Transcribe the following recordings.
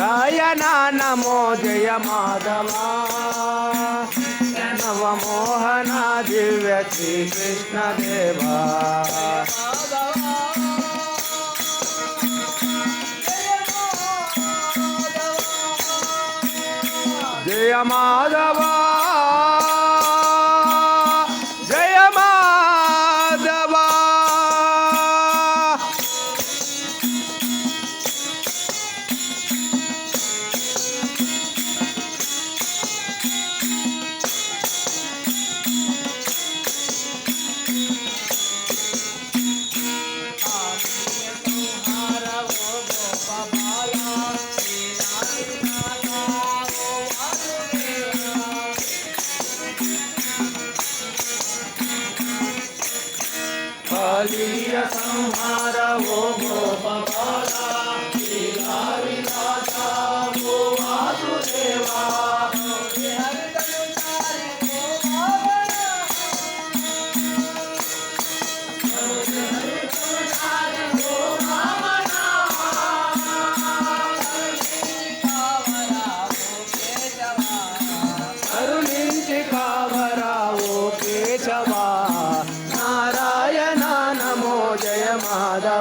రాయనా నమో జయ మాధవా నవమోహన దివ్య శ్రీకృష్ణదేవా జయ మాధవా. काली संहारा गो गोपाला।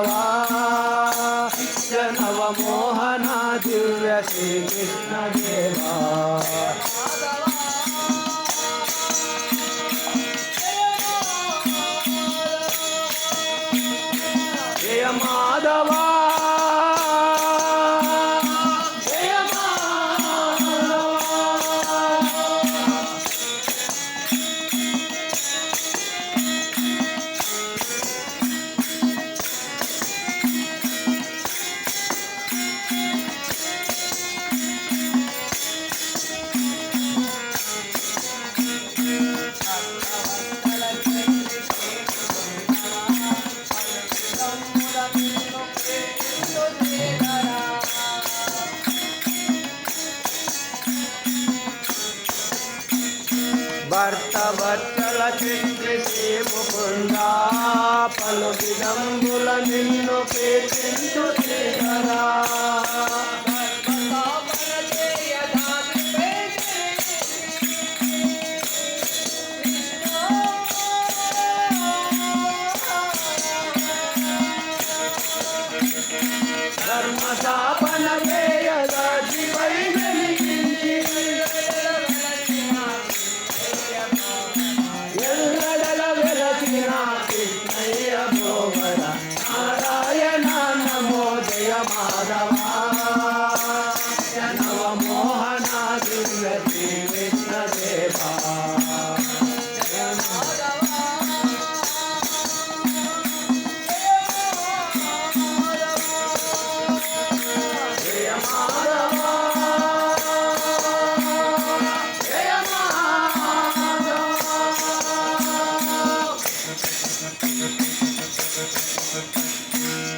మాధవా జనవ మోహన భర్త భర్తల చింతి శ్రీ పలు విధంబుల నిన్ను పేర్చించు శ్రీధరా Yes.